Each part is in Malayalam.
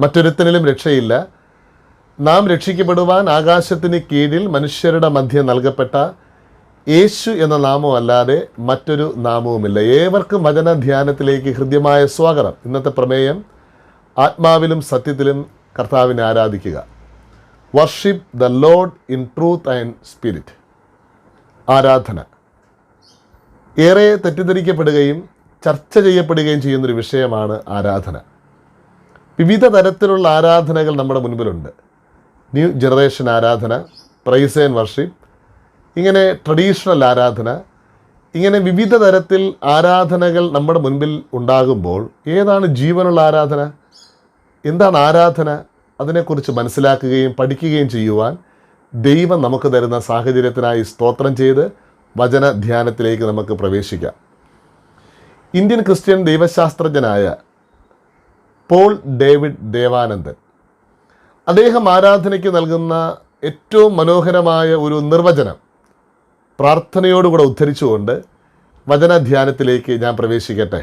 മറ്റൊരുത്തനിലും രക്ഷയില്ല. നാം രക്ഷിക്കപ്പെടുവാൻ ആകാശത്തിന് കീഴിൽ മനുഷ്യരുടെ മധ്യം നൽകപ്പെട്ട യേശു എന്ന നാമം അല്ലാതെ മറ്റൊരു നാമവുമില്ല. ഏവർക്കും വചന ധ്യാനത്തിലേക്ക് ഹൃദ്യമായ സ്വാഗതം. ഇന്നത്തെ പ്രമേയം ആത്മാവിലും സത്യത്തിലും കർത്താവിനെ ആരാധിക്കുക. Worship the lord in truth and spirit ആരാധന. ഏറെ തെറ്റിദ്ധരിക്കപ്പെടുകയും ചർച്ച ചെയ്യപ്പെടുകയും ചെയ്യുന്നൊരു വിഷയമാണ് ആരാധന. വിവിധ തരത്തിലുള്ള ആരാധനകൾ നമ്മുടെ മുൻപിലുണ്ട്. ന്യൂ ജനറേഷൻ ആരാധന പ്രൈസ് ആൻഡ് വർഷിപ്പ് ഇങ്ങനെ ട്രഡീഷണൽ ആരാധന ഇങ്ങനെ വിവിധ തരത്തിൽ ആരാധനകൾ നമ്മുടെ മുൻപിൽ ഉണ്ടാകുമ്പോൾ ഏതാണ് ജീവനുള്ള ആരാധന? എന്താണ് ആരാധന? അതിനെക്കുറിച്ച് മനസ്സിലാക്കുകയും പഠിക്കുകയും ചെയ്യുവാൻ ദൈവം നമുക്ക് തരുന്ന സാഹചര്യത്തിനായി സ്തോത്രം ചെയ്ത് വചന ധ്യാനത്തിലേക്ക് നമുക്ക് പ്രവേശിക്കാം. ഇന്ത്യൻ ക്രിസ്ത്യൻ ദൈവശാസ്ത്രജ്ഞനായ പോൾ ഡേവിഡ് ദേവാനന്ദൻ. അദ്ദേഹം ആരാധനയ്ക്ക് നൽകുന്ന ഏറ്റവും മനോഹരമായ ഒരു നിർവചനം പ്രാർത്ഥനയോടുകൂടെ ഉദ്ധരിച്ചുകൊണ്ട് വചനധ്യാനത്തിലേക്ക് ഞാൻ പ്രവേശിക്കട്ടെ.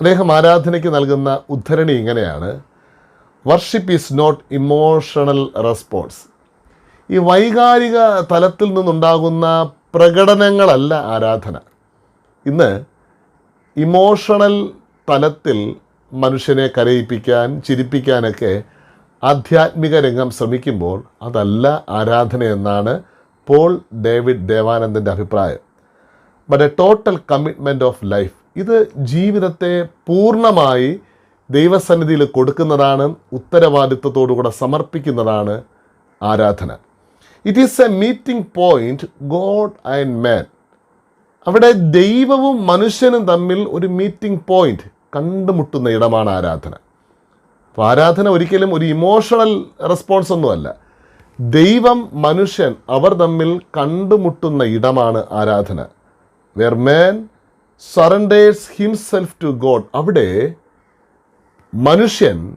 അദ്ദേഹം ആരാധനയ്ക്ക് നൽകുന്ന ഉദ്ധരണി ഇങ്ങനെയാണ്. Worship is not emotional response ഈ വൈകാരിക തലത്തിൽ നിന്നുണ്ടാകുന്ന പ്രകടനങ്ങളല്ല ആരാധന. ഇന്ന് ഇമോഷണൽ തലത്തിൽ മനുഷ്യനെ കരയിപ്പിക്കാൻ ചിരിപ്പിക്കാനൊക്കെ ആധ്യാത്മിക രംഗം ശ്രമിക്കുമ്പോൾ അതല്ല ആരാധനയെന്നാണ് പോൾ ഡേവിഡ് ദേവാനന്ദന്റെ അഭിപ്രായം. But a total commitment of life ഇത് ജീവിതത്തെ പൂർണമായി ദൈവസന്നിധിയിൽ കൊടുക്കുന്നതാണ് ഉത്തരവാദിത്വത്തോടുകൂടെ സമർപ്പിക്കുന്നതാണ് ആരാധന. It is a meeting point God and man അവിടെ ദൈവവും മനുഷ്യനും തമ്മിൽ ഒരു മീറ്റിംഗ് പോയിന്റ് കണ്ടുമുട്ടുന്ന ഇടമാണ് ആരാധന. അപ്പോൾ ആരാധന ഒരിക്കലും ഒരു ഇമോഷണൽ റെസ്പോൺസ് ഒന്നുമല്ല. ദൈവം മനുഷ്യൻ അവർ തമ്മിൽ കണ്ടുമുട്ടുന്ന ഇടമാണ് ആരാധന. Where man surrenders himself to God അവിടെ മനുഷ്യൻ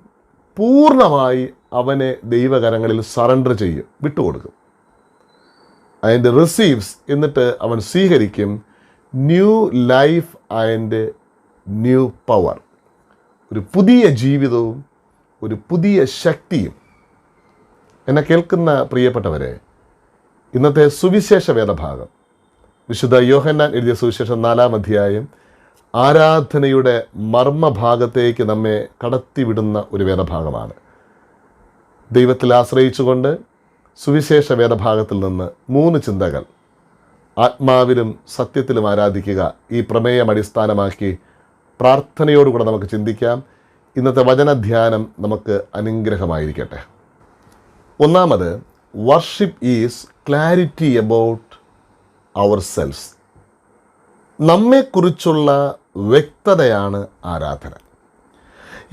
പൂർണമായി അവനെ ദൈവകരങ്ങളിൽ സറണ്ടർ ചെയ്യും വിട്ടുകൊടുക്കും. അതിന്റെ റിസീവ്സ് എന്നിട്ട് അവൻ സ്വീകരിക്കും new life and new power ഒരു പുതിയ ജീവിതവും ഒരു പുതിയ ശക്തിയും. എന്നെ കേൾക്കുന്ന പ്രിയപ്പെട്ടവരെ ഇന്നത്തെ സുവിശേഷ വേദഭാഗം. വിശുദ്ധ യോഹന്നാൻ എഴുതിയ സുവിശേഷം നാലാം അധ്യായം ആരാധനയുടെ മർമ്മഭാഗത്തേക്ക് നമ്മെ കടത്തിവിടുന്ന ഒരു വേദഭാഗമാണ്. ദൈവത്തിൽ ആശ്രയിച്ചുകൊണ്ട് സുവിശേഷ വേദഭാഗത്തിൽ നിന്ന് മൂന്ന് ചിന്തകൾ. ആത്മാവിലും സത്യത്തിലും ആരാധിക്കുക ഈ പ്രമേയം അടിസ്ഥാനമാക്കി പ്രാർത്ഥനയോടുകൂടെ നമുക്ക് ചിന്തിക്കാം. ഇന്നത്തെ വചനധ്യാനം നമുക്ക് അനുഗ്രഹമായിരിക്കട്ടെ. ഒന്നാമത് worship is clarity about ourselves നമ്മെക്കുറിച്ചുള്ള വ്യക്തതയാണ് ആരാധന.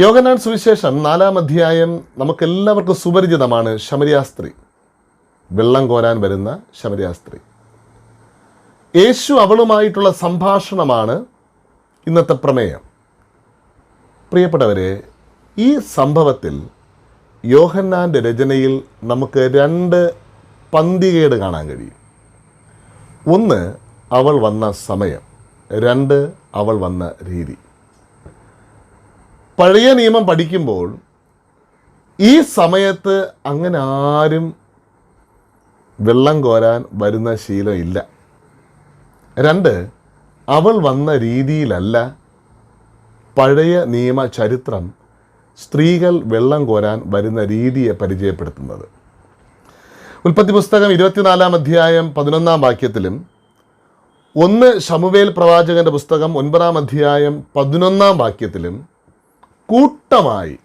യോഗനാൻ സുവിശേഷം നാലാം അധ്യായം നമുക്കെല്ലാവർക്കും സുപരിചിതമാണ് ശമരിയാസ്ത്രീ വെള്ളം കോരാൻ വരുന്ന ശമരിയാസ്ത്രീ യേശു അവളുമായിട്ടുള്ള സംഭാഷണമാണ് ഇന്നത്തെ പ്രമേയം. പ്രിയപ്പെട്ടവരെ ഈ സംഭവത്തിൽ യോഹന്നാന്റെ രചനയിൽ നമുക്ക് രണ്ട് പന്തികേട് കാണാൻ കഴിയും. ഒന്ന് അവൾ വന്ന സമയം. രണ്ട് അവൾ വന്ന രീതി. പഴയ നിയമം പഠിക്കുമ്പോൾ ഈ സമയത്ത് അങ്ങനെ ആരും വെള്ളം കോരാൻ വരുന്ന ശീലം ഇല്ല. രണ്ട് അവൾ വന്ന രീതിയിലല്ല. പഴയ നിയമ ചരിത്രം സ്ത്രീകൾ വെള്ളം കോരാൻ വരുന്ന രീതിയെ പരിചയപ്പെടുത്തുന്നത്. ഉൽപ്പത്തി പുസ്തകം ഇരുപത്തിനാലാം അധ്യായം പതിനൊന്നാം വാക്യത്തിലും ഒന്ന് ശമുവേൽ പ്രവാചകന്റെ പുസ്തകം ഒൻപതാം അധ്യായം പതിനൊന്നാം വാക്യത്തിലും കൂട്ടമായി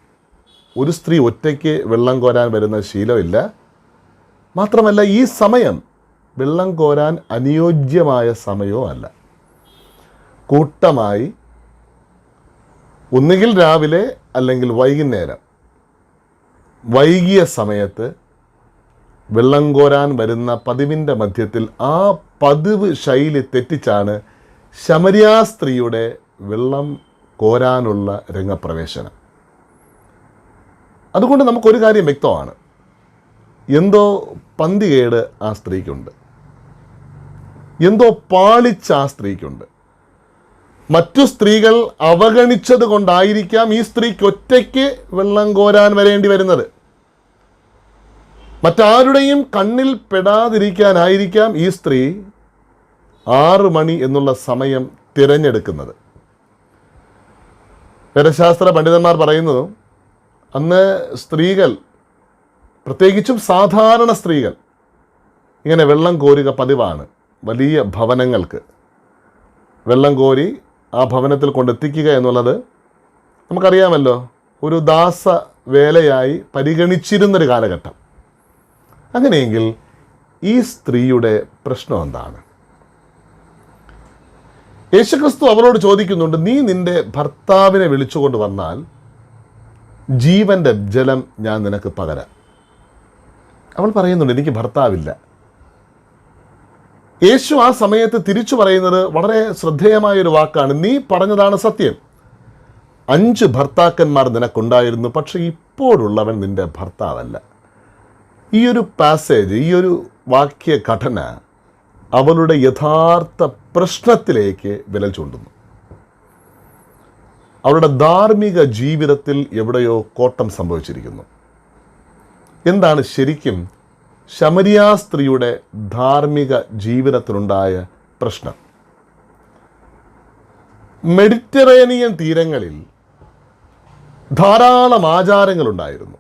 ഒരു സ്ത്രീ ഒറ്റയ്ക്ക് വെള്ളം കോരാൻ വരുന്ന ശീലമില്ല. മാത്രമല്ല ഈ സമയം വെള്ളം കോരാൻ അനുയോജ്യമായ സമയവും അല്ല കൂട്ടമായി ഒന്നുകിൽ രാവിലെ അല്ലെങ്കിൽ വൈകുന്നേരം. വൈകിയ സമയത്ത് വെള്ളം കോരാൻ വരുന്ന പതിവിന്റെ മധ്യത്തിൽ ആ പതിവ് ശൈലി തെറ്റിച്ചാണ് ശമരിയാ സ്ത്രീയുടെ വെള്ളം കോരാനുള്ള രംഗപ്രവേശനം. അതുകൊണ്ട് നമുക്കൊരു കാര്യം വ്യക്തമാണ്. എന്തോ പന്തികേട് ആ സ്ത്രീക്കുണ്ട്. എന്തോ പാളിച്ച ആ സ്ത്രീക്കുണ്ട്. മറ്റു സ്ത്രീകൾ അവഗണിച്ചത് കൊണ്ടായിരിക്കാം ഈ സ്ത്രീക്ക് ഒറ്റയ്ക്ക് വെള്ളം കോരാൻ വരേണ്ടി വരുന്നത്. മറ്റാരുടെയും കണ്ണിൽ പെടാതിരിക്കാനായിരിക്കാം ഈ സ്ത്രീ ആറ് മണി എന്നുള്ള സമയം തിരഞ്ഞെടുക്കുന്നത്. വേദശാസ്ത്ര പണ്ഡിതന്മാർ പറയുന്നത് അന്ന് സ്ത്രീകൾ പ്രത്യേകിച്ചും സാധാരണ സ്ത്രീകൾ ഇങ്ങനെ വെള്ളം കോരുക പതിവാണ്. വലിയ ഭവനങ്ങൾക്ക് വെള്ളം കോരി ആ ഭവനത്തിൽ കൊണ്ടെത്തിക്കുക എന്നുള്ളത് നമുക്കറിയാമല്ലോ. ഒരു ദാസ വേലയായി പരിഗണിച്ചിരുന്നൊരു കാലഘട്ടം. അങ്ങനെയെങ്കിൽ ഈ സ്ത്രീയുടെ പ്രശ്നം എന്താണ്? യേശുക്രിസ്തു അവരോട് ചോദിക്കുന്നുണ്ട് നീ നിന്റെ ഭർത്താവിനെ വിളിച്ചുകൊണ്ട് വന്നാൽ ജീവന്റെ ജലം ഞാൻ നിനക്ക് പകരാം. അവൾ പറയുന്നുണ്ട് എനിക്ക് ഭർത്താവില്ല. യേശു ആ സമയത്ത് തിരിച്ചു പറയുന്നത് വളരെ ശ്രദ്ധേയമായ ഒരു വാക്കാണ്. നീ പറഞ്ഞതാണ് സത്യം. അഞ്ച് ഭർത്താക്കന്മാർ നിനക്കുണ്ടായിരുന്നു പക്ഷെ ഇപ്പോഴുള്ളവൻ നിന്റെ ഭർത്താവല്ല. ഈ ഒരു പാസേജ് ഈ ഒരു വാക്യഘടന അവളുടെ യഥാർത്ഥ പ്രശ്നത്തിലേക്ക് വിരൽ ചൂണ്ടുന്നു. അവളുടെ ധാർമ്മിക ജീവിതത്തിൽ എവിടെയോ കോട്ടം സംഭവിച്ചിരിക്കുന്നു. എന്താണ് ശരിക്കും ശമരിയാ സ്ത്രീയുടെ ധാർമ്മിക ജീവിതത്തിലുണ്ടായ പ്രശ്നം. മെഡിറ്ററേനിയൻ തീരങ്ങളിൽ ധാരാളം ആചാരങ്ങളുണ്ടായിരുന്നു.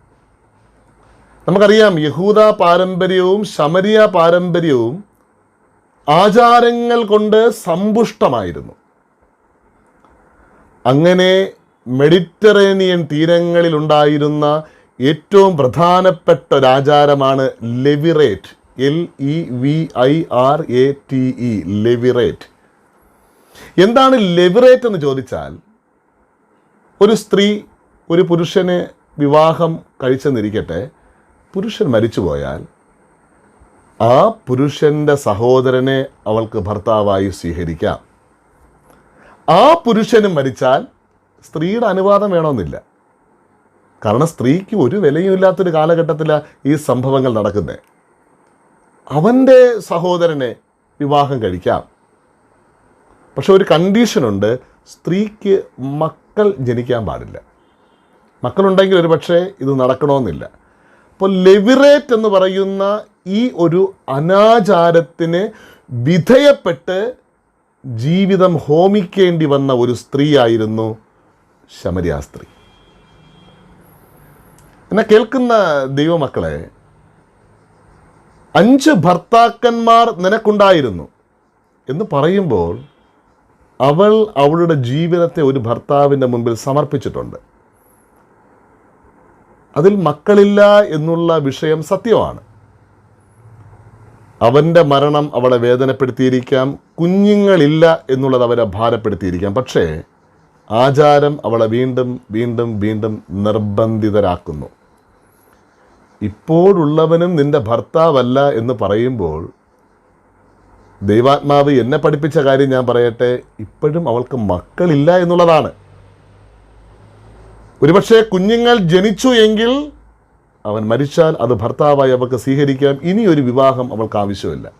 നമുക്കറിയാം യഹൂദ പാരമ്പര്യവും ശമരിയ പാരമ്പര്യവും ആചാരങ്ങൾ കൊണ്ട് സമ്പുഷ്ടമായിരുന്നു. അങ്ങനെ മെഡിറ്ററേനിയൻ തീരങ്ങളിലുണ്ടായിരുന്ന ഏറ്റവും പ്രധാനപ്പെട്ട ഒരാചാരമാണ് levirate. L E V I R A T E levirate. എന്താണ് ലെവിറേറ്റ് എന്ന് ചോദിച്ചാൽ ഒരു സ്ത്രീ ഒരു പുരുഷനെ വിവാഹം കഴിച്ചെന്നിരിക്കട്ടെ പുരുഷൻ മരിച്ചുപോയാൽ ആ പുരുഷന്റെ സഹോദരനെ അവൾക്ക് ഭർത്താവായി സ്വീകരിക്കാം. ആ പുരുഷനും മരിച്ചാൽ സ്ത്രീയുടെ അനുവാദം വേണമെന്നില്ല. കാരണം സ്ത്രീക്ക് ഒരു വിലയും ഇല്ലാത്തൊരു കാലഘട്ടത്തിലാണ് ഈ സംഭവങ്ങൾ നടക്കുന്നത് അവന്റെ സഹോദരനെ വിവാഹം കഴിക്കാം. പക്ഷെ ഒരു കണ്ടീഷനുണ്ട് സ്ത്രീക്ക് മക്കൾ ജനിക്കാൻ പാടില്ല. മക്കളുണ്ടെങ്കിൽ ഒരു പക്ഷേ ഇത് നടക്കണമെന്നില്ല. അപ്പോൾ ലെവിറേറ്റ് എന്ന് പറയുന്ന ഈ ഒരു അനാചാരത്തിന് വിധേയപ്പെട്ട് ജീവിതം ഹോമിക്കേണ്ടി വന്ന ഒരു സ്ത്രീയായിരുന്നു ശമരിയ സ്ത്രീ. എന്നെ കേൾക്കുന്ന ദൈവമക്കളെ അഞ്ച് ഭർത്താക്കന്മാർ നിനക്കുണ്ടായിരുന്നു എന്ന് പറയുമ്പോൾ അവൾ അവളുടെ ജീവിതത്തെ ഒരു ഭർത്താവിന്റെ മുമ്പിൽ സമർപ്പിച്ചിട്ടുണ്ട്. അതിൽ മക്കളില്ല എന്നുള്ള വിഷയം സത്യമാണ്. അവന്റെ മരണം അവളെ വേദനപ്പെടുത്തിയിരിക്കാം കുഞ്ഞുങ്ങളില്ല എന്നുള്ളത് അവരെ ഭാരപ്പെടുത്തിയിരിക്കാം. പക്ഷേ ആചാരം അവളെ വീണ്ടും വീണ്ടും വീണ്ടും നിർബന്ധിതരാക്കുന്നു. ഇപ്പോഴുള്ളവനും നിന്റെ ഭർത്താവല്ല എന്ന് പറയുമ്പോൾ ദൈവാത്മാവ് എന്നെ പഠിപ്പിച്ച കാര്യം ഞാൻ പറയട്ടെ ഇപ്പോഴും അവൾക്ക് മക്കളില്ല എന്നുള്ളതാണ്. ഒരുപക്ഷെ കുഞ്ഞുങ്ങൾ ജനിച്ചു എങ്കിൽ അവൻ മരിച്ചാൽ അത് ഭർത്താവായി അവൾക്ക് സ്വീകരിക്കാം. ഇനി ഒരു വിവാഹം അവൾക്ക് ആവശ്യമില്ല.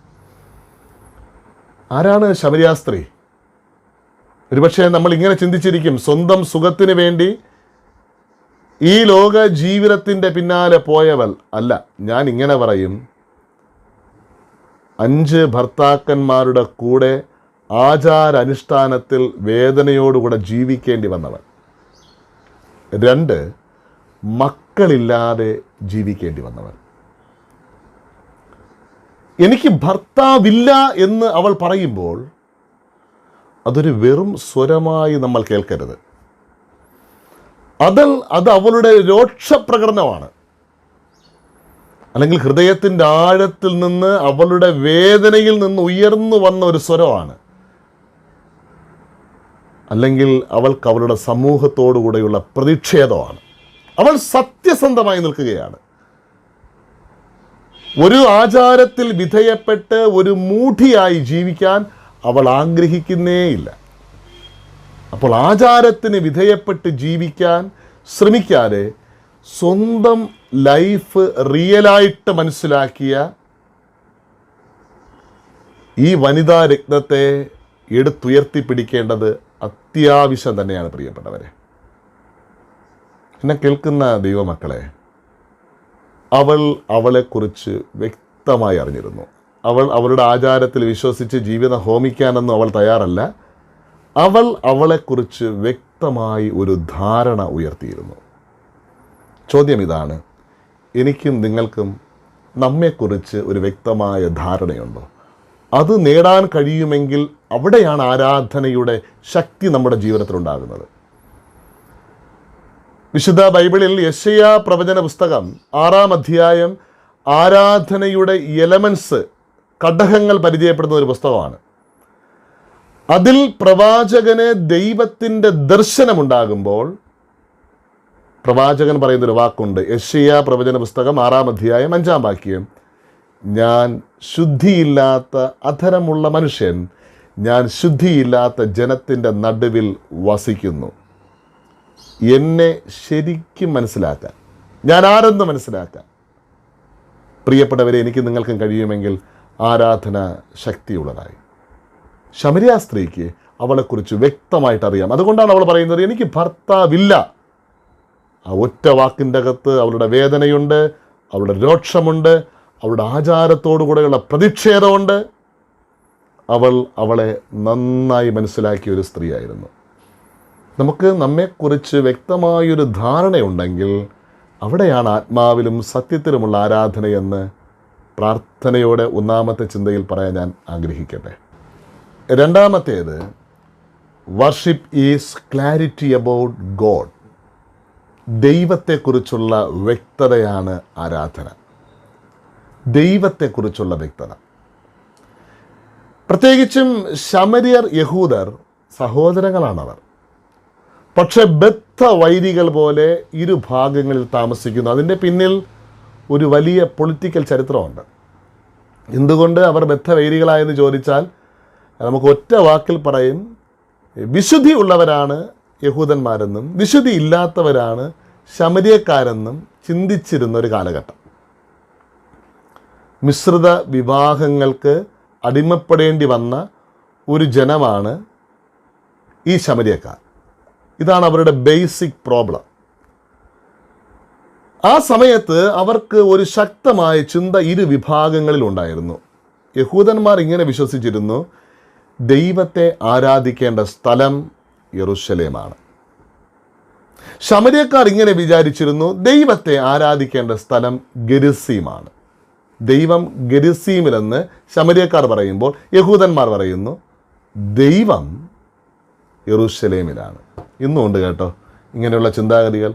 ആരാണ് ശബരിയാസ്ത്രീ ഒരുപക്ഷെ നമ്മൾ ഇങ്ങനെ ചിന്തിച്ചിരിക്കും സ്വന്തം സുഖത്തിന് വേണ്ടി ഈ ലോക ജീവിതത്തിന്റെ പിന്നാലെ പോയവൾ അല്ല ഞാൻ ഇങ്ങനെ പറയും. അഞ്ച് ഭർത്താക്കന്മാരുടെ കൂടെ ആചാരാനുഷ്ഠാനത്തിൽ വേദനയോടുകൂടെ ജീവിക്കേണ്ടി വന്നവൾ. രണ്ട് മക്കളില്ലാതെ ജീവിക്കേണ്ടി വന്നവൻ എനിക്ക് ഭർത്താവില്ല എന്ന് അവൾ പറയുമ്പോൾ അതൊരു വെറും സ്വരമായി നമ്മൾ കേൾക്കരുത്. അതിൽ അത് അവളുടെ രോക്ഷപ്രകടനമാണ്. അല്ലെങ്കിൽ ഹൃദയത്തിന്റെ ആഴത്തിൽ നിന്ന് അവളുടെ വേദനയിൽ നിന്ന് ഉയർന്നു വന്ന ഒരു സ്വരമാണ്. അല്ലെങ്കിൽ അവൾക്ക് അവളുടെ സമൂഹത്തോടുകൂടെയുള്ള പ്രതിഷേധമാണ്. അവൾ സത്യസന്ധമായി നിൽക്കുകയാണ്. ഒരു ആചാരത്തിൽ വിധേയപ്പെട്ട് ഒരു മൂഢിയായി ജീവിക്കാൻ അവൾ ആഗ്രഹിക്കുന്നേയില്ല. അപ്പോൾ ആചാരത്തിന് വിധേയപ്പെട്ട് ജീവിക്കാൻ ശ്രമിക്കാതെ സ്വന്തം ലൈഫ് റിയലായിട്ട് മനസ്സിലാക്കിയ ഈ വനിതാ രത്നത്തെ എടുത്തുയർത്തിപ്പിടിക്കേണ്ടത് അത്യാവശ്യം തന്നെയാണ് പ്രിയപ്പെട്ടവരെ. എന്നെ കേൾക്കുന്ന ദൈവമക്കളെ അവൾ അവളെക്കുറിച്ച് വ്യക്തമായി അറിഞ്ഞിരുന്നു. അവൾ അവളുടെ ആചാരത്തിൽ വിശ്വസിച്ച് ജീവിതം ഹോമിക്കാനൊന്നും അവൾ തയ്യാറല്ല. അവൾ അവളെക്കുറിച്ച് വ്യക്തമായി ഒരു ധാരണ ഉയർത്തിയിരുന്നു. ചോദ്യം ഇതാണ് എനിക്കും നിങ്ങൾക്കും നമ്മെക്കുറിച്ച് ഒരു വ്യക്തമായ ധാരണയുണ്ടോ? അത് നേടാൻ കഴിയുമെങ്കിൽ അവിടെയാണ് ആരാധനയുടെ ശക്തി നമ്മുടെ ജീവിതത്തിലുണ്ടാകുന്നത്. വിശുദ്ധ ബൈബിളിൽ യശയ പ്രവചന പുസ്തകം ആറാം അധ്യായം ആരാധനയുടെ എലമെൻസ് ഘടകങ്ങൾ പരിചയപ്പെടുന്ന ഒരു പുസ്തകമാണ്. അതിൽ പ്രവാചകന് ദൈവത്തിന്റെ ദർശനമുണ്ടാകുമ്പോൾ പ്രവാചകൻ പറയുന്നൊരു വാക്കുണ്ട്. യഷ്യ പ്രവചന പുസ്തകം ആറാം അധ്യായം അഞ്ചാം വാക്യം. ഞാൻ ശുദ്ധിയില്ലാത്ത അധരമുള്ള മനുഷ്യൻ ഞാൻ ശുദ്ധിയില്ലാത്ത ജനത്തിന്റെ നടുവിൽ വസിക്കുന്നു. എന്നെ ശരിക്കും മനസ്സിലാക്കാൻ ഞാൻ ആരെന്ന് മനസ്സിലാക്കാൻ? പ്രിയപ്പെട്ടവരെ എനിക്ക് നിങ്ങൾക്കും കഴിയുമെങ്കിൽ ആരാധന ശക്തിയുള്ളതായി. ശമരിയ സ്ത്രീക്ക് അവളെക്കുറിച്ച് വ്യക്തമായിട്ട് അറിയാം അതുകൊണ്ടാണ് അവൾ പറയുന്നത് എനിക്ക് ഭർത്താവില്ല. ആ ഒറ്റ വാക്കിന്റെ അകത്ത് അവളുടെ വേദനയുണ്ട് അവളുടെ രോക്ഷമുണ്ട് അവളുടെ ആചാരത്തോടു കൂടെയുള്ള പ്രതിഷേധമുണ്ട്. അവൾ അവളെ നന്നായി മനസ്സിലാക്കിയ ഒരു സ്ത്രീയായിരുന്നു. നമുക്ക് നമ്മെക്കുറിച്ച് വ്യക്തമായൊരു ധാരണയുണ്ടെങ്കിൽ അവിടെയാണ് ആത്മാവിലും സത്യത്തിലുമുള്ള ആരാധനയെന്ന് പ്രാർത്ഥനയോടെ ഒന്നാമത്തെ ചിന്തയിൽ പറയാൻ ഞാൻ ആഗ്രഹിക്കട്ടെ? രണ്ടാമത്തേത് worship is clarity about God ദൈവത്തെക്കുറിച്ചുള്ള വ്യക്തതയാണ് ആരാധന. ദൈവത്തെക്കുറിച്ചുള്ള വ്യക്തത. പ്രത്യേകിച്ചും ശമരിയർ യഹൂദർ സഹോദരങ്ങളാണവർ. പക്ഷെ ബദ്ധ വൈരികൾ പോലെ ഇരു ഭാഗങ്ങളിൽ താമസിക്കുന്നു. അതിന്റെ പിന്നിൽ ഒരു വലിയ പൊളിറ്റിക്കൽ ചരിത്രമുണ്ട്. എന്തുകൊണ്ട് അവർ ബദ്ധ വൈരികളായെന്ന് ചോദിച്ചാൽ നമുക്ക് ഒറ്റ വാക്കിൽ പറയും വിശുദ്ധി ഉള്ളവരാണ് യഹൂദന്മാരെന്നും വിശുദ്ധി ഇല്ലാത്തവരാണ് ശമരിയക്കാരെന്നും ചിന്തിച്ചിരുന്ന ഒരു കാലഘട്ടം. മിശ്രിത വിവാഹങ്ങൾക്ക് അടിമപ്പെടേണ്ടി വന്ന ഒരു ജനമാണ് ഈ ശമരിയക്കാർ. ഇതാണ് അവരുടെ ബേസിക് പ്രോബ്ലം. ആ സമയത്ത് അവർക്ക് ഒരു ശക്തമായ ചിന്ത ഇരു വിഭാഗങ്ങളിലുണ്ടായിരുന്നു. യഹൂദന്മാർ ഇങ്ങനെ വിശ്വസിച്ചിരുന്നു ദൈവത്തെ ആരാധിക്കേണ്ട സ്ഥലം യറുഷലേമാണ് ശമരിയക്കാർ ഇങ്ങനെ വിചാരിച്ചിരുന്നു ദൈവത്തെ ആരാധിക്കേണ്ട സ്ഥലം ഗരിസീമാണ്. ദൈവം ഗരിസീമിലെന്ന് ശമരിയക്കാർ പറയുമ്പോൾ യഹൂദന്മാർ പറയുന്നു ദൈവം യറുഷലേമിലാണ് ഇന്നും ഉണ്ട് കേട്ടോ ഇങ്ങനെയുള്ള ചിന്താഗതികൾ.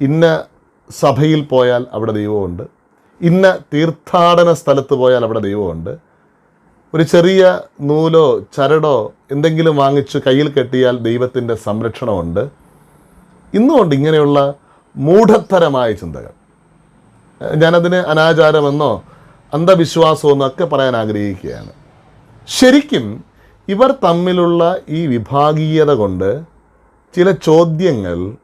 ഇന്ന സഭയിൽ പോയാൽ അവിടെ ദൈവമുണ്ട്. ഇന്ന തീർത്ഥാടന സ്ഥലത്ത് പോയാൽ അവിടെ ദൈവമുണ്ട്. ഒരു ചെറിയ നൂലോ ചരടോ എന്തെങ്കിലും വാങ്ങിച്ച് കയ്യിൽ കെട്ടിയാൽ ദൈവത്തിന്റെ സംരക്ഷണമുണ്ട്. ഇന്നുകൊണ്ട് ഇങ്ങനെയുള്ള മൂഢത്തരമായ ചിന്തകൾ. ഞാനതിന് അനാചാരമെന്നോ അന്ധവിശ്വാസമെന്നോ ഒക്കെ പറയാൻ ആഗ്രഹിക്കുകയാണ്. ശരിക്കും ഇവർ തമ്മിലുള്ള ഈ വിഭാഗീയത കൊണ്ട് ചില ചോദ്യങ്ങൾ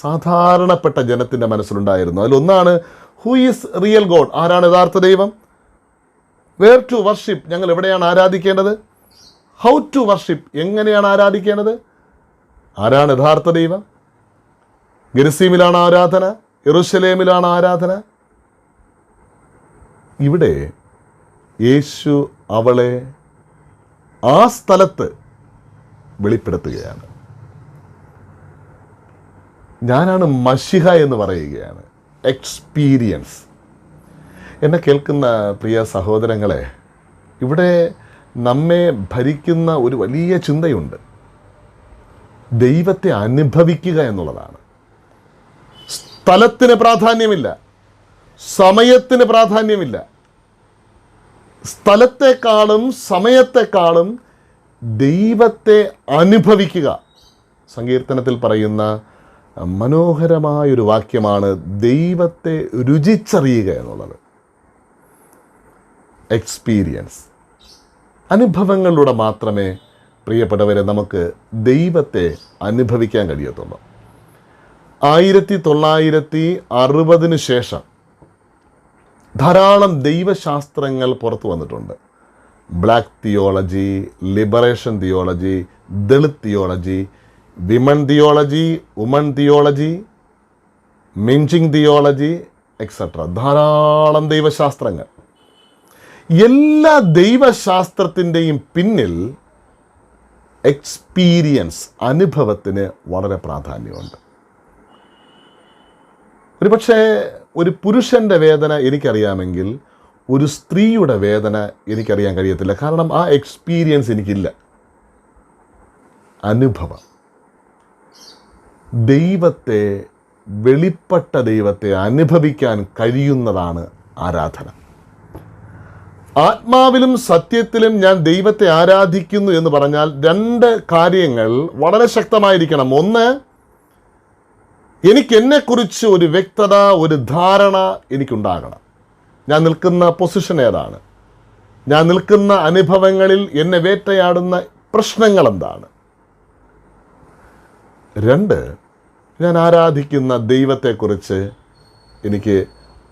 സാധാരണപ്പെട്ട ജനത്തിന്റെ മനസ്സിലുണ്ടായിരുന്നു. അതിലൊന്നാണ് ഹൂ ഈസ് റിയൽ ഗോഡ് ആരാണ് യഥാർത്ഥ ദൈവം? വേർ ടു വർഷിപ്പ് ഞങ്ങൾ എവിടെയാണ് ആരാധിക്കേണ്ടത്? ഹൗ ടു വർഷിപ്പ് എങ്ങനെയാണ് ആരാധിക്കേണ്ടത്? ആരാണ് യഥാർത്ഥ ദൈവം? ഗിരിസീമിലാണ് ആരാധന എറുസലേമിലാണ് ആരാധന. ഇവിടെ യേശു അവളെ ആ സ്ഥലത്ത് വെളിപ്പെടുത്തുകയാണ്. ഞാനാണ് മഷിഹ എന്ന് പറയുകയാണ്. എക്സ്പീരിയൻസ് എന്നെ കേൾക്കുന്ന പ്രിയ സഹോദരങ്ങളെ ഇവിടെ നമ്മെ ഭരിക്കുന്ന ഒരു വലിയ ചിന്തയുണ്ട്. ദൈവത്തെ അനുഭവിക്കുക എന്നുള്ളതാണ്. സ്ഥലത്തിന് പ്രാധാന്യമില്ല സമയത്തിന് പ്രാധാന്യമില്ല. സ്ഥലത്തെക്കാളും സമയത്തെക്കാളും ദൈവത്തെ അനുഭവിക്കുക. സങ്കീർത്തനത്തിൽ പറയുന്ന മനോഹരമായൊരു വാക്യമാണ് ദൈവത്തെ രുചിച്ചറിയുക എന്നുള്ളത്. എക്സ്പീരിയൻസ് അനുഭവങ്ങളിലൂടെ മാത്രമേ പ്രിയപ്പെട്ടവരെ നമുക്ക് ദൈവത്തെ അനുഭവിക്കാൻ കഴിയത്തുള്ളൂ. ആയിരത്തി തൊള്ളായിരത്തി അറുപതിന് ശേഷം ധാരാളം ദൈവശാസ്ത്രങ്ങൾ പുറത്തു വന്നിട്ടുണ്ട്. Black theology liberation theology Dalit theology women theology woman theology minjung theology etcetera ധാരാളം ദൈവശാസ്ത്രങ്ങൾ. എല്ലാ ദൈവശാസ്ത്രത്തിന്റെയും പിന്നിൽ എക്സ്പീരിയൻസ് അനുഭവത്തിന് വളരെ പ്രാധാന്യമുണ്ട്. ഒരു പക്ഷേ ഒരു പുരുഷന്റെ വേദന എനിക്കറിയാമെങ്കിൽ ഒരു സ്ത്രീയുടെ വേദന എനിക്കറിയാൻ കഴിയത്തില്ല. കാരണം ആ എക്സ്പീരിയൻസ് എനിക്കില്ല. അനുഭവം. ദൈവത്തെ വെളിപ്പെട്ട ദൈവത്തെ അനുഭവിക്കാൻ കഴിയുന്നതാണ് ആരാധന. ആത്മാവിലും സത്യത്തിലും ഞാൻ ദൈവത്തെ ആരാധിക്കുന്നു എന്ന് പറഞ്ഞാൽ രണ്ട് കാര്യങ്ങൾ വളരെ ശക്തമായിരിക്കണം. ഒന്ന് എനിക്ക് എന്നെക്കുറിച്ച് ഒരു വ്യക്തത ഒരു ധാരണ എനിക്കുണ്ടാകണം. ഞാൻ നിൽക്കുന്ന പൊസിഷൻ ഏതാണ്? ഞാൻ നിൽക്കുന്ന അനുഭവങ്ങളിൽ എന്നെ വേട്ടയാടുന്ന പ്രശ്നങ്ങൾ എന്താണ്? രണ്ട് ഞാൻ ആരാധിക്കുന്ന ദൈവത്തെക്കുറിച്ച് എനിക്ക്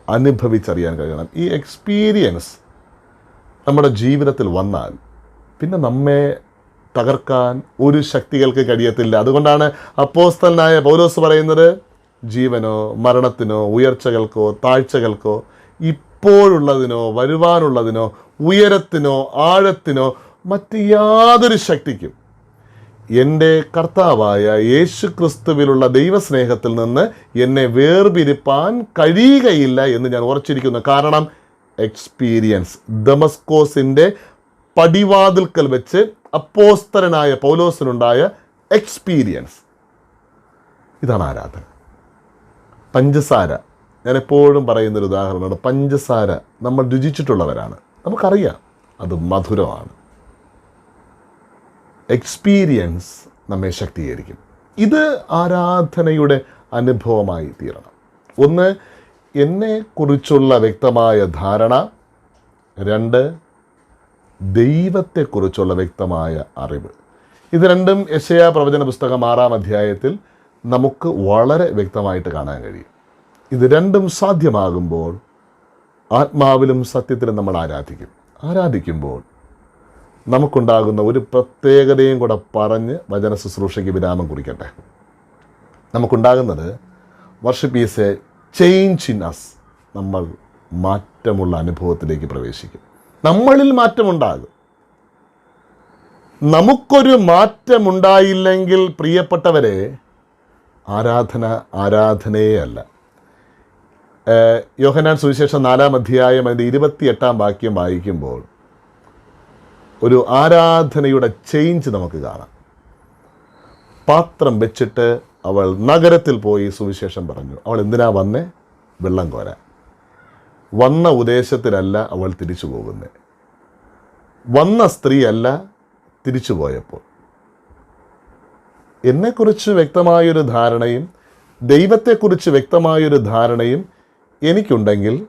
അനുഭവിച്ചറിയാൻ കഴിയണം. ഈ എക്സ്പീരിയൻസ് നമ്മുടെ ജീവിതത്തിൽ വന്നാൽ പിന്നെ നമ്മെ തകർക്കാൻ ഒരു ശക്തികൾക്ക് കഴിയത്തില്ല. അതുകൊണ്ടാണ് അപ്പോസ്തലനായ പൗലോസ് പറയുന്നത് ജീവനോ മരണത്തിനോ ഉയർച്ചകൾക്കോ താഴ്ചകൾക്കോ ഇപ്പോഴുള്ളതിനോ വരുവാനുള്ളതിനോ ഉയരത്തിനോ ആഴത്തിനോ മറ്റ് യാതൊരു ശക്തിക്കും. എന്റെ കർത്താവായ യേശു ക്രിസ്തുവിലുള്ള ദൈവസ്നേഹത്തിൽ നിന്ന് എന്നെ വേർപിരിപ്പാൻ കഴിയുകയില്ല എന്ന് ഞാൻ ഉറച്ചിരിക്കുന്നു. കാരണം എക്സ്പീരിയൻസ് ദമസ്കോസിന്റെ പടിവാതിൽക്കൽ വെച്ച് അപ്പോസ്തരനായ പൗലോസിനുണ്ടായ എക്സ്പീരിയൻസ് ഇതാണ് ആരാധന. പഞ്ചസാര. ഞാൻ എപ്പോഴും പറയുന്നൊരു ഉദാഹരണമാണ്. പഞ്ചസാര. നമ്മൾ രുചിച്ചിട്ടുള്ളവരാണ്. നമുക്കറിയാം. അത് മധുരമാണ്. എക്സ്പീരിയൻസ് നമ്മെ ശക്തീകരിക്കും. ഇത് ആരാധനയുടെ അനുഭവമായി തീരണം. ഒന്ന് എന്നെക്കുറിച്ചുള്ള വ്യക്തമായ ധാരണ. രണ്ട് ദൈവത്തെക്കുറിച്ചുള്ള വ്യക്തമായ അറിവ്. ഇത് രണ്ടും യശയ പ്രവചന പുസ്തകം ആറാം അധ്യായത്തിൽ നമുക്ക് വളരെ വ്യക്തമായിട്ട് കാണാൻ കഴിയും. ഇത് രണ്ടും സാധ്യമാകുമ്പോൾ ആത്മാവിലും സത്യത്തിലും നമ്മൾ ആരാധിക്കും. ആരാധിക്കുമ്പോൾ നമുക്കുണ്ടാകുന്ന ഒരു പ്രത്യേകതയും കൂടെ പറഞ്ഞ് വചന ശുശ്രൂഷയ്ക്ക് വിരാമം കുറിക്കട്ടെ. നമുക്കുണ്ടാകുന്നത് worship is a change in us നമ്മൾ മാറ്റമുള്ള അനുഭവത്തിലേക്ക് പ്രവേശിക്കും. നമ്മളിൽ മാറ്റമുണ്ടാകും. നമുക്കൊരു മാറ്റമുണ്ടായില്ലെങ്കിൽ പ്രിയപ്പെട്ടവരെ ആരാധന ആരാധനയേ അല്ല യോഹനാൻ സുവിശേഷം നാലാം അധ്യായം അതിന്റെ ഇരുപത്തിയെട്ടാം വാക്യം വായിക്കുമ്പോൾ ഒരു ആരാധനയുടെ ചേഞ്ച് നമുക്ക് കാണാം. പാത്രം വെച്ചിട്ട് അവൾ നഗരത്തിൽ പോയി സുവിശേഷം പറഞ്ഞു. അവൾ എന്തിനാ വന്നേ? വെള്ളം കോരാൻ. വന്ന ഉദ്ദേശത്തിലല്ല അവൾ തിരിച്ചു പോകുന്നത് വന്ന സ്ത്രീയല്ല തിരിച്ചു പോയപ്പോൾ. എന്നെക്കുറിച്ച് വ്യക്തമായൊരു ധാരണയും ദൈവത്തെക്കുറിച്ച് വ്യക്തമായൊരു ധാരണയും എനിക്കുണ്ടെങ്കിൽ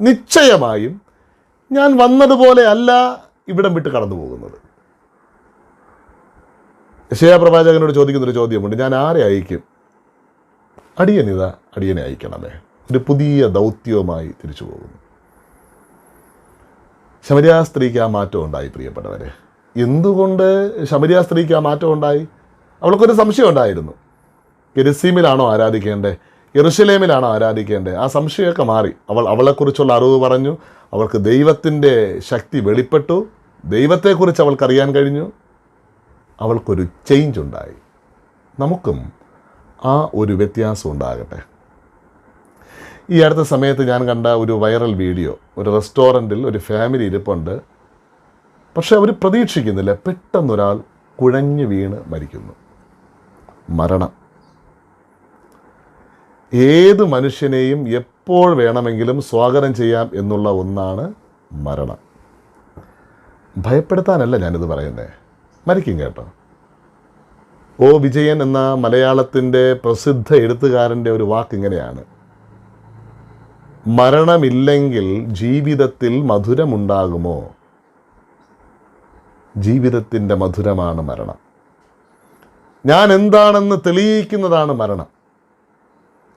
നിശ്ചയമായും ഞാൻ വന്നതുപോലെ അല്ല ഇവിടം വിട്ട് കടന്നു പോകുന്നത് യശയാ പ്രവാചകനോട് ചോദിക്കുന്നൊരു ചോദ്യമുണ്ട്. ഞാൻ ആരെ അയക്കും? അടിയനിത അടിയനെ അയക്കണമേ. ഒരു പുതിയ ദൗത്യവുമായി തിരിച്ചു പോകുന്നു. ശമരിയ സ്ത്രീക്ക് ആ മാറ്റം ഉണ്ടായി പ്രിയപ്പെട്ടവരെ. എന്തുകൊണ്ട് ശമരിയ സ്ത്രീക്ക് ആ മാറ്റം ഉണ്ടായി? അവൾക്കൊരു സംശയം ഉണ്ടായിരുന്നു. ഗെരസീമിലാണോ ആരാധിക്കേണ്ടേ? എറുഷലേമിലാണോ ആരാധിക്കേണ്ടത് ആ സംശയമൊക്കെ മാറി. അവൾ അവളെക്കുറിച്ചുള്ള അറിവ് പറഞ്ഞു അവൾക്ക് ദൈവത്തിന്റെ ശക്തി വെളിപ്പെട്ടു ദൈവത്തെക്കുറിച്ച് അവൾക്കറിയാൻ കഴിഞ്ഞു. അവൾക്കൊരു ചേഞ്ച് ഉണ്ടായി. നമുക്കും ആ ഒരു വ്യത്യാസം ഉണ്ടാകട്ടെ. ഈ അടുത്ത സമയത്ത് ഞാൻ കണ്ട ഒരു വൈറൽ വീഡിയോ ഒരു റെസ്റ്റോറന്റിൽ ഒരു ഫാമിലി ഇരിപ്പുണ്ട്. പക്ഷെ അവർ പ്രതീക്ഷിക്കുന്നില്ല പെട്ടെന്നൊരാൾ കുഴഞ്ഞു വീണ് മരിക്കുന്നു. മരണം. ഏത് മനുഷ്യനെയും എപ്പോൾ വേണമെങ്കിലും സ്വാഗതം ചെയ്യാം എന്നുള്ള ഒന്നാണ് മരണം. ഭയപ്പെടുത്താനല്ല ഞാനിത് പറയുന്നത് മരിക്കും കേട്ടോ. ഓ വിജയൻ എന്ന മലയാളത്തിന്റെ പ്രസിദ്ധ എഴുത്തുകാരന്റെ ഒരു വാക്ക് ഇങ്ങനെയാണ്. മരണമില്ലെങ്കിൽ ജീവിതത്തിൽ മധുരമുണ്ടാകുമോ? ജീവിതത്തിന്റെ മധുരമാണ് മരണം. ഞാൻ എന്താണെന്ന് തെളിയിക്കുന്നതാണ് മരണം.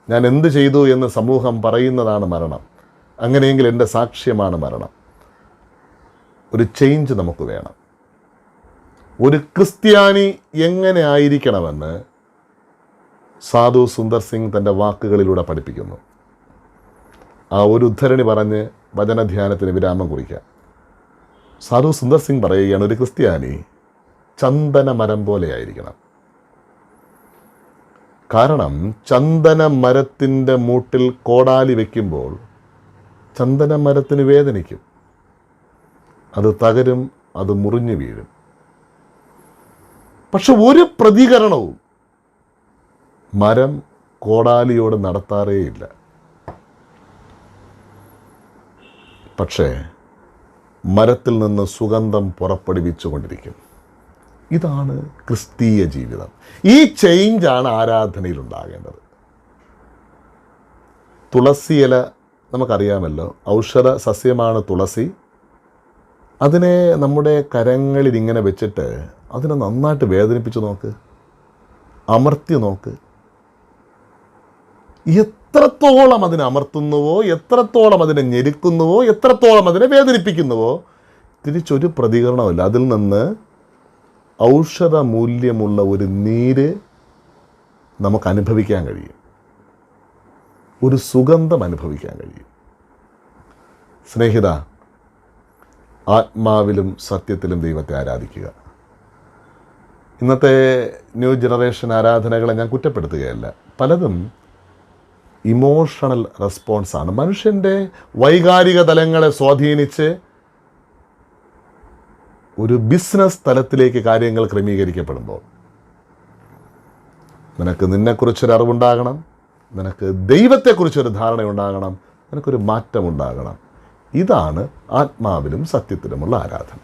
ഞാൻ എന്ത് ചെയ്തു എന്ന് സമൂഹം പറയുന്നതാണ് മരണം. അങ്ങനെയെങ്കിൽ എന്റെ സാക്ഷ്യമാണ് മരണം. ഒരു ചേഞ്ച് നമുക്ക് വേണം. ഒരു ക്രിസ്ത്യാനി എങ്ങനെ ആയിരിക്കണമെന്ന് സാധു സുന്ദർ സിംഗ് തന്റെ വാക്കുകളിലൂടെ പഠിപ്പിക്കുന്നു. ആ ഒരു ഉദ്ധരണി പറഞ്ഞ് വചനധ്യാനത്തിന് വിരാമം കുറിക്കാം. സാധു സുന്ദർ സിംഗ് പറയുകയാണ് ഒരു ക്രിസ്ത്യാനി ചന്ദന മരം പോലെയായിരിക്കണം കാരണം ചന്ദന മരത്തിന്റെ മൂട്ടിൽ കോടാലി വയ്ക്കുമ്പോൾ ചന്ദന മരത്തിന് വേദനിക്കും. അത് തകരും അത് മുറിഞ്ഞു വീഴും. പക്ഷെ ഒരു പ്രതികരണവും മരം കോടാലിയോട് നടത്താറേയില്ല പക്ഷേ മരത്തിൽ നിന്ന് സുഗന്ധം പുറപ്പെടുവിച്ചുകൊണ്ടിരിക്കും ഇതാണ് ക്രിസ്തീയ ജീവിതം. ഈ ചേഞ്ചാണ് ആരാധനയിൽ ഉണ്ടാകേണ്ടത്. തുളസിയില നമുക്കറിയാമല്ലോ. ഔഷധ സസ്യമാണ് തുളസി. അതിനെ നമ്മുടെ കരങ്ങളിൽ ഇങ്ങനെ വെച്ചിട്ട് അതിനെ നന്നായിട്ട് വേദനിപ്പിച്ച് നോക്ക്. അമർത്തി നോക്ക്. എത്രത്തോളം അതിനെ അമർത്തുന്നുവോ എത്രത്തോളം അതിനെ ഞെരുക്കുന്നുവോ എത്രത്തോളം അതിനെ വേദനിപ്പിക്കുന്നുവോ തിരിച്ചൊരു പ്രതികരണമില്ല അതിൽ നിന്ന് ഔഷധ മൂല്യമുള്ള ഒരു നീര് നമുക്ക് അനുഭവിക്കാൻ കഴിയും. ഒരു സുഗന്ധം അനുഭവിക്കാൻ കഴിയും. സ്നേഹിത ആത്മാവിലും സത്യത്തിലും ദൈവത്തെ ആരാധിക്കുക. ഇന്നത്തെ ന്യൂ ജനറേഷൻ ആരാധനകളെ ഞാൻ കുറ്റപ്പെടുത്തുകയല്ല. പലതും ഇമോഷണൽ റെസ്പോൺസാണ് മനുഷ്യന്റെ വൈകാരിക തലങ്ങളെ സ്വാധീനിച്ച് ഒരു ബിസിനസ് തലത്തിലേക്ക് കാര്യങ്ങൾ ക്രമീകരിക്കപ്പെടുമ്പോൾ നിനക്ക് നിന്നെക്കുറിച്ചൊരു അറിവുണ്ടാകണം നിനക്ക് ദൈവത്തെക്കുറിച്ചൊരു ധാരണയുണ്ടാകണം നിനക്കൊരു മാറ്റമുണ്ടാകണം. ഇതാണ് ആത്മാവിലും സത്യത്തിലുമുള്ള ആരാധന.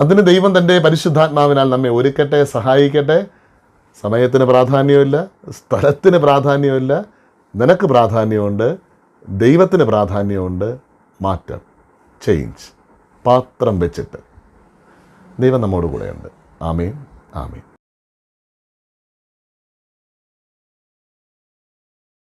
അതിന് ദൈവം തന്റെ പരിശുദ്ധാത്മാവിനാൽ നമ്മെ ഒരുക്കട്ടെ സഹായിക്കട്ടെ. സമയത്തിന് പ്രാധാന്യമില്ല സ്ഥലത്തിന് പ്രാധാന്യമില്ല നിനക്ക് പ്രാധാന്യമുണ്ട് ദൈവത്തിന് പ്രാധാന്യമുണ്ട്. മാറ്റം ചേഞ്ച് പാത്രം വെച്ചിട്ട് ദൈവം നമ്മോട് കൂടെയുണ്ട്. ആമേൻ ആമേൻ.